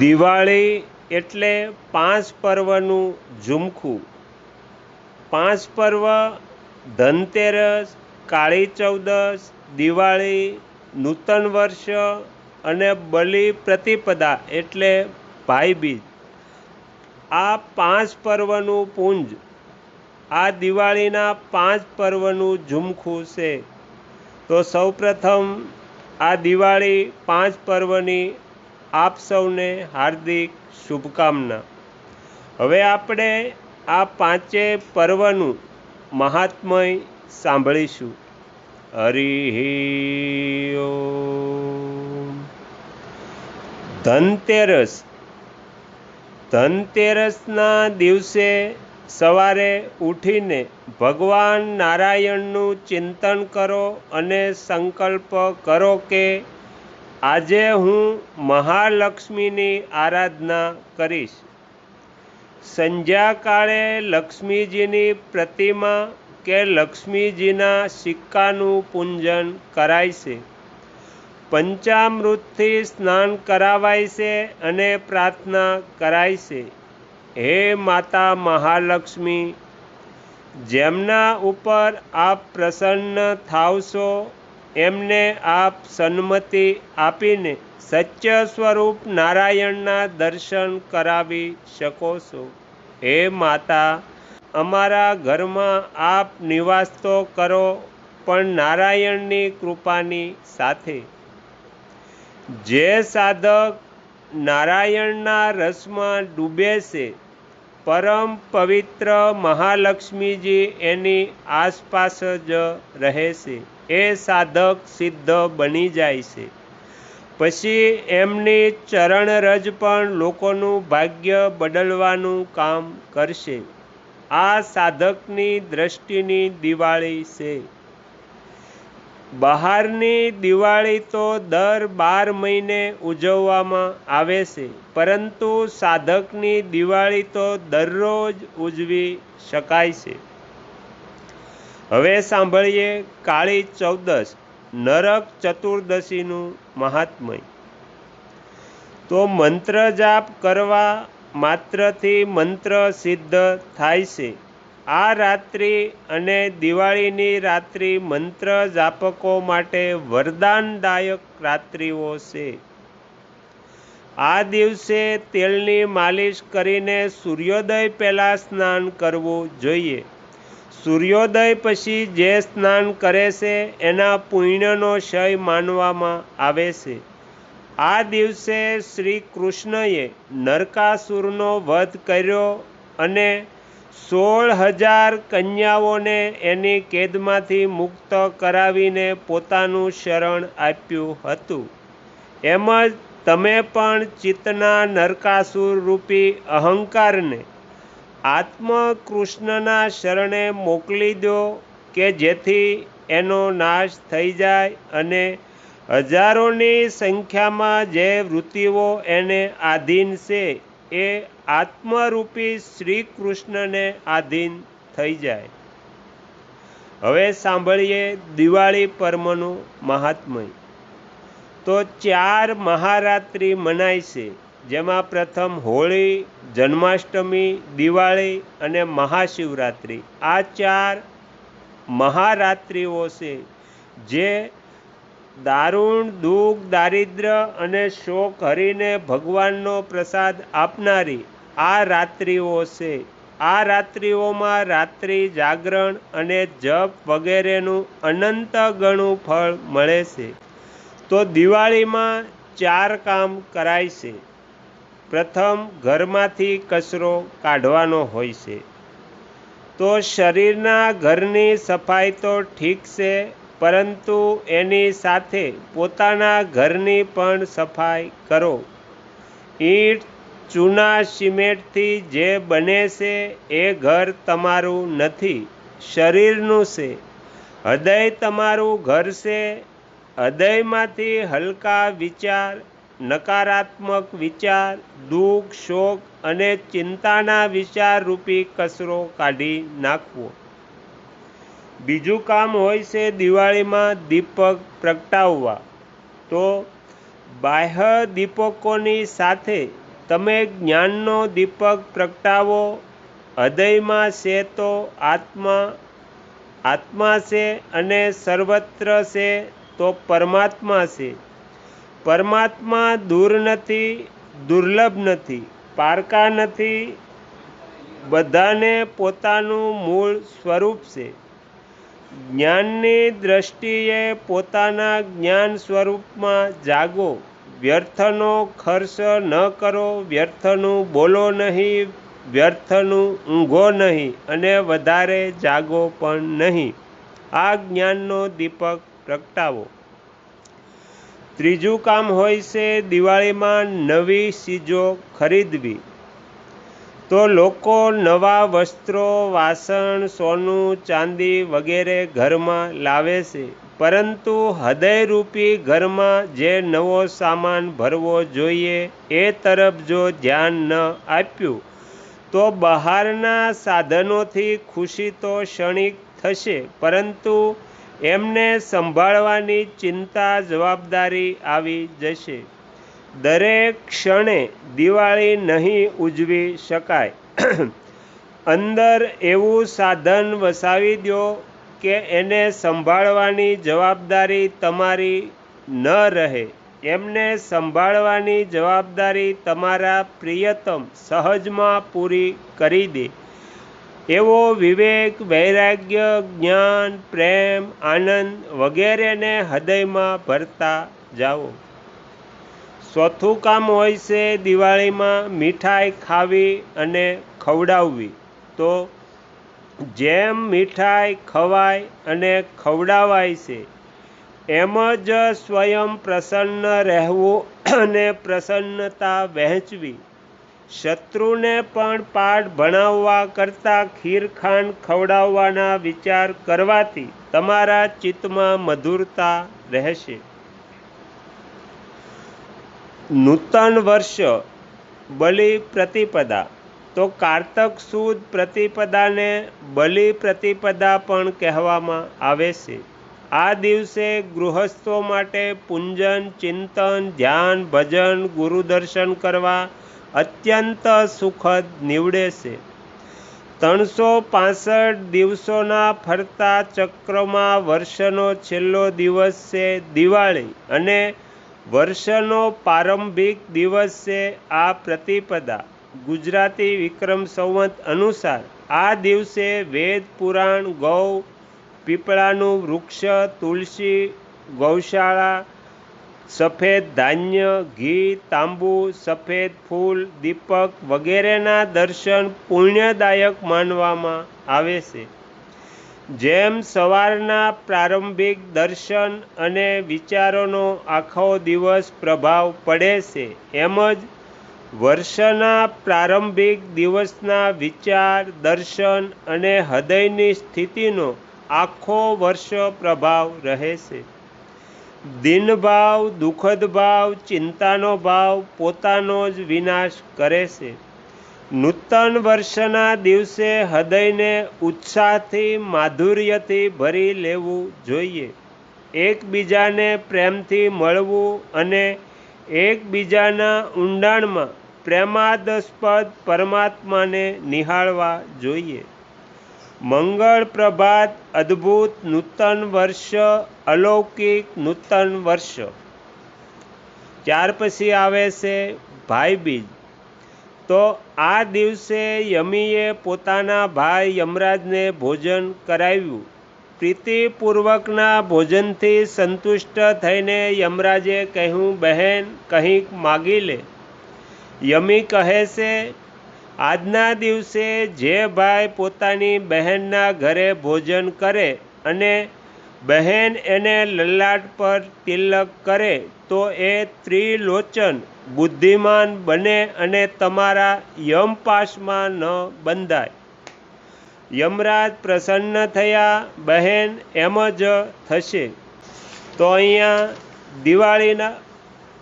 દિવાળી એટલે પાંચ પર્વનું ઝુમખું. પાંચ પર્વ ધનતેરસ, કાળી ચૌદસ, દિવાળી, નૂતન વર્ષ અને બલિ પ્રતિપદા એટલે ભાઈબીજ. આ પાંચ પર્વનું પુંજ આ દિવાળીના પાંચ પર્વનું ઝુમખું છે. તો સૌપ્રથમ આ દિવાળી પાંચ પર્વની આપ સૌને હાર્દિક શુભકામના. હવે આપણે આ પાંચે પર્વનું મહાત્મય સાંભળીશું. હરિ ધનતેરસ. ધનતેરસના દિવસે સવારે ઉઠીને ભગવાન નારાયણનું ચિંતન કરો અને સંકલ્પ કરો કે આજે હું મહાલક્ષ્મીની આરાધના કરીશ. સંધ્યાકાળે લક્ષ્મીજીની પ્રતિમા કે લક્ષ્મીજીના સિક્કાનું પૂંજન કરાય છે. પંચામૃતથી સ્નાન કરાવાય છે અને પ્રાર્થના કરાય છે. હે માતા મહાલક્ષ્મી, જેમના ઉપર આપ પ્રસન્ન થાવશો એમને આપ સન્મતિ આપીને સત્ય સ્વરૂપ નારાયણના દર્શન કરાવી શકો છો. હે માતા, અમારા ઘરમાં આપ નિવાસ તો કરો, પણ નારાયણની કૃપાની સાથે. જે સાધક નારાયણના રસમાં ડૂબે છે, પરમ પવિત્ર મહાલક્ષ્મીજી એની આસપાસ જ રહે છે. એ સાધક સિદ્ધ બની જાય છે. પછી એમની ચરણરજ પણ લોકોનું ભાગ્ય બદલવાનું કામ કરશે. આ સાધકની દ્રષ્ટિની દિવાળી છે. બહારની દિવાળી તો દર બાર મહિને ઉજવવામાં આવે છે, પરંતુ સાધકની દિવાળી તો દરરોજ ઉજવી શકાય છે. હવે સાંભળીએ કાળી ચૌદશ, નરક ચતુર્દશીનું મહાત્મય. તો મંત્ર જાપ કરવા માત્રથી મંત્ર સિદ્ધ થાય છે. આ રાત્રિ અને દિવાળીની રાત્રિ મંત્ર જાપકો માટે વરદાનદાયક રાત્રિઓ છે. આ દિવસે તેલની માલિશ કરીને સૂર્યોદય પહેલાં સ્નાન કરવું જોઈએ. સૂર્યોદય પછી જે સ્નાન કરે છે, એના પુણ્યનો ક્ષય માનવામાં આવે છે. આ દિવસે શ્રી કૃષ્ણએ નરકાસુરનો વધ કર્યો અને સોળ હજાર કન્યાઓને એની કેદમાંથી મુક્ત કરાવીને પોતાનું શરણ આપ્યું હતું. એમ જ તમે પણ ચિત્તના નરકાસુર રૂપી અહંકારને આત્મકૃષ્ણના શરણે મોકલી દો કે જેથી એનો નાશ થઈ જાય અને હજારોની સંખ્યામાં જે વૃત્તિઓ એને આધીન છે, એ આત્મરૂપી શ્રી કૃષ્ણને આધીન થઈ જાય. હવે સાંભળીએ દિવાળી પર્વનું મહાત્મય. તો ચાર મહારાત્રિ મનાય છે. જેમાં પ્રથમ હોળી, જન્માષ્ટમી, દિવાળી અને મહાશિવરાત્રિ. આ ચાર મહારાત્રિઓ છે, જે દારૂણ, દુઃખ, દારિદ્ર અને શોક હરીને ભગવાનનો પ્રસાદ આપનારી આ રાત્રિઓ છે. આ રાત્રિઓમાં રાત્રિ જાગરણ અને જપ વગેરેનું અનંત ગણું ફળ મળે છે. તો દિવાળીમાં ચાર કામ કરાય છે. પ્રથમ ઘરમાંથી કચરો કાઢવાનો હોય છે. તો શરીરના ઘરની સફાઈ તો ઠીક છે, પરંતુ એની સાથે પોતાના ઘરની પણ સફાઈ કરો. ઈંટ, ચૂના સિમેન્ટથી જે બને છે, એ ઘર તમારું નથી, શરીરનું છે. હૃદય તમારું ઘર છે, હૃદયમાંથી હલકા વિચાર નકારાત્મક વિચાર, દુઃખ, શોક અને ચિંતાના વિચારરૂપી કચરો કાઢી નાખવો. બીજું કામ હોય છે દિવાળીમાં દીપક પ્રગટાવવા. તો બાહ્ય દીપકોની સાથે તમે જ્ઞાનનો દીપક પ્રગટાવો, હૃદયમાં છે તો આત્મા આત્મા છે અને સર્વત્ર છે તો પરમાત્મા છે. પરમાત્મા દૂર નથી, દુર્લભ નથી, પારકા નથી. બધાને પોતાનું મૂળ સ્વરૂપ છે. જ્ઞાનની દ્રષ્ટિએ પોતાના જ્ઞાન સ્વરૂપમાં જાગો, વ્યર્થનો ખર્ચ ન કરો, વ્યર્થનું બોલો નહીં, વ્યર્થનું ઊંઘો નહીં અને વધારે જાગો પણ નહીં. આ જ્ઞાનનો દીપક પ્રગટાવો. ત્રીજું કામ હોય છે દિવાળીમાં નવી ચીજો ખરીદવી. તો લોકો નવા વસ્ત્રો, વાસણ, સોનું, ચાંદી વગેરે ઘરમાં લાવે છે. પરંતુ હૃદયરૂપી ઘરમાં જે નવો સામાન ભરવો જોઈએ એ તરફ જો ધ્યાન ન આપ્યું, તો બહારના સાધનોથી ખુશી તો ક્ષણિક થશે. પરંતુ એમને સંભાળવાની ચિંતા જવાબદારી આવી જશે. દરેક ક્ષણે દિવાળી નહીં ઉજવી શકાય. અંદર એવું સાધન વસાવી દો કે એને સંભાળવાની જવાબદારી તમારી ન રહે. એમને સંભાળવાની જવાબદારી તમારા પ્રિયતમ સહજમાં પૂરી કરી દે. એવો વિવેક, વૈરાગ્ય, જ્ઞાન, પ્રેમ, આનંદ વગેરેને હૃદયમાં ભરતા જાઓ. ચોથું કામ હોય છે દિવાળીમાં મીઠાઈ ખાવી અને ખવડાવવી. તો જેમ મીઠાઈ ખવાય અને ખવડાવાય છે, એમ જ સ્વયં પ્રસન્ન રહેવું અને પ્રસન્નતા વહેંચવી. શત્રુને પણ પાઠ ભણાવવા કરતાં ખીરખાંડ ખવડાવવાના વિચાર કરવાથી તમારા ચિત્તમાં મધુરતા રહેશે. નૂતન વર્ષ બલિ પ્રતિપદા તો કારતક સુદ પ્રતિપદાને બલિ પ્રતિપદા પણ કહેવામાં આવે છે. આ દિવસે ગૃહસ્થો માટે પૂંજન, ચિંતન, ધ્યાન, ભજન, ગુરુદર્શન કરવા અત્યંત સુખદ નીવડે છે. ત્રણસો પાસઠ દિવસોના ફરતા ચક્રમાં વર્ષનો છેલ્લો દિવસ છે દિવાળી અને વર્ષનો પ્રારંભિક દિવસ છે આ પ્રતિપદા. ગુજરાતી વિક્રમ સંવત અનુસાર આ દિવસે વેદ, પુરાણ, ગૌ, પીપળાનું વૃક્ષ, તુલસી, ગૌશાળા સફેદ ધાન્ય, ઘી, તાંબુ, સફેદ ફૂલ, દીપક વગેરેના દર્શન પુણ્યદાયક માનવામાં આવે છે. જેમ સવારના પ્રારંભિક દર્શન અને વિચારોનો આખો દિવસ પ્રભાવ પડે છે, એમ જ વર્ષના પ્રારંભિક દિવસના વિચાર, દર્શન અને હૃદયની સ્થિતિનો આખો વર્ષ પ્રભાવ રહે છે. દિનભાવ દુઃખદ ભાવ, ચિંતાનો ભાવ, પોતાનો જ વિનાશ કરે છે. નૂતન વર્ષના દિવસે હૃદયને ઉત્સાહથી, માધુર્યથી ભરી લેવું જોઈએ. એકબીજાને પ્રેમથી મળવું અને એકબીજાના ઊંડાણમાં પ્રેમાદસ્પદ પરમાત્માને નિહાળવા જોઈએ. મંગળ પ્રભાત અદ્ભુત નૂતન વર્ષ, અલૌકિક નૂતન વર્ષ. ત્યાર પછી આવે છે ભાઈબીજ. તો આ દિવસે યમીએ પોતાના ભાઈ યમરાજને ભોજન કરાવ્યું. પ્રીતિપૂર્વકના ભોજનથી સંતુષ્ટ થઈને યમરાજે કહ્યું, બહેન, કંઈક માગી લે. યમી કહે છે આજના દિવસે જે ભાઈ પોતાની બહેનના ઘરે ભોજન કરે અને બહેન એને લલાટ પર તિલક કરે, તો એ ત્રિલોચન બુદ્ધિમાન બને અને તમારા યમપાશમાં ન બંધાય. યમરાજ પ્રસન્ન થયા, બહેન, એમ જ થશે. તો અહીંયા દિવાળીના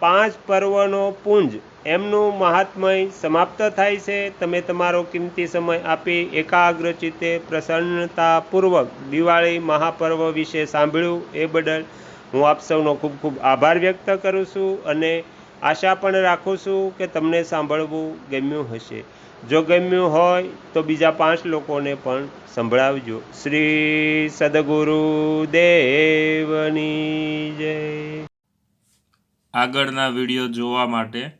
પાંચ પર્વનો પુંજ એમનું મહાત્મય સમાપ્ત થાય છે. તમે તમારો કિંમતી સમય આપી એકાગ્ર ચિત્તે પ્રસન્નતાપૂર્વક દિવાળી મહાપર્વ વિશે સાંભળ્યું એ બદલ હું આપ સૌનો ખૂબ ખૂબ આભાર વ્યક્ત કરું છું અને આશા પણ રાખું છું કે તમને સાંભળવું ગમ્યું હશે. જો ગમ્યું હોય તો બીજા પાંચ લોકોને પણ સંભળાવજો. શ્રી સદગુરુ દેવની જય. આગળના વીડિયો જોવા માટે